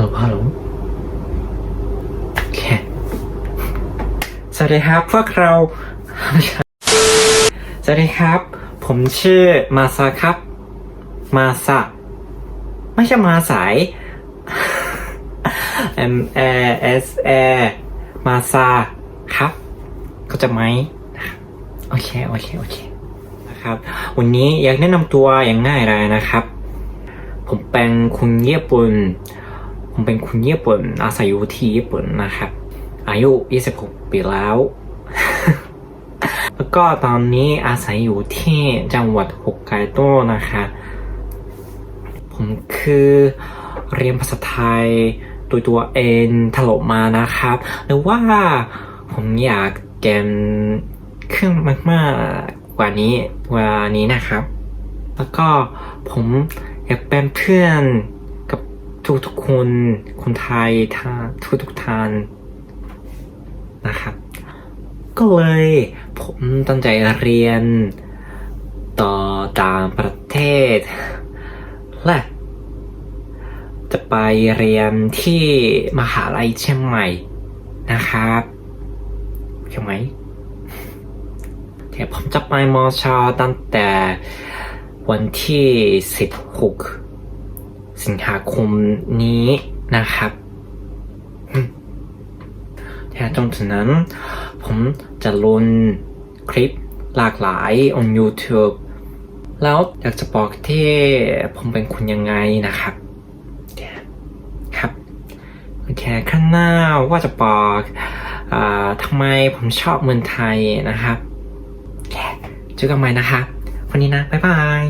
ฮัลโหลฮัลโหลโอเคสวัสดีครับพวกเราสวัสดีครับ ผมชื่อมาซาครับ มาซาไม่ใช่มาสาย M A S A มาซาครับเข้าใจไหมโอเค โอเค โอเค นะครับ วันนี้อยากแนะนำตัวอย่างง่ายเลยนะครับ ผมเป็นคุณญี่ปุ่น ผมเป็นคุณญี่ปุ่น อาศัยอยู่ที่ญี่ปุ่นนะครับ อายุ 26 ปีแล้ว แล้วก็ตอนนี้อาศัยอยู่ที่จังหวัดฮอกไกโดนะคะ ผมคือเรียนภาษาไทยโดยตัวเองถล่มมานะครับ หรือว่าผมอยากเก่งขึ้นมากๆกว่านี้กว่านี้นะครับ แล้วก็ผมอยากเป็นเพื่อน ทุกๆคนคนไทยท่าทุกๆท่านนะครับ ก็เลยผมตั้งใจเรียน ต่อต่างประเทศ และจะไปเรียนที่มหาลัยเชียงใหม่นะครับใช่ไหมเดี๋ยวผมจะไปมอชอตั้งแต่วันที่ 16 สิงหาคมนี้นะครับแต่จนถึงนั้น ผมจะลงคลิปหลากหลาย on YouTube แล้วอยากจะบอกที่ผมเป็นคนยังไงนะครับครับโอเคข้างหน้าว่าจะบอกอทำไมผมชอบเมืองไทยนะครับเจอกันใหม่นะครับวันนี้นะ บ๊ายบาย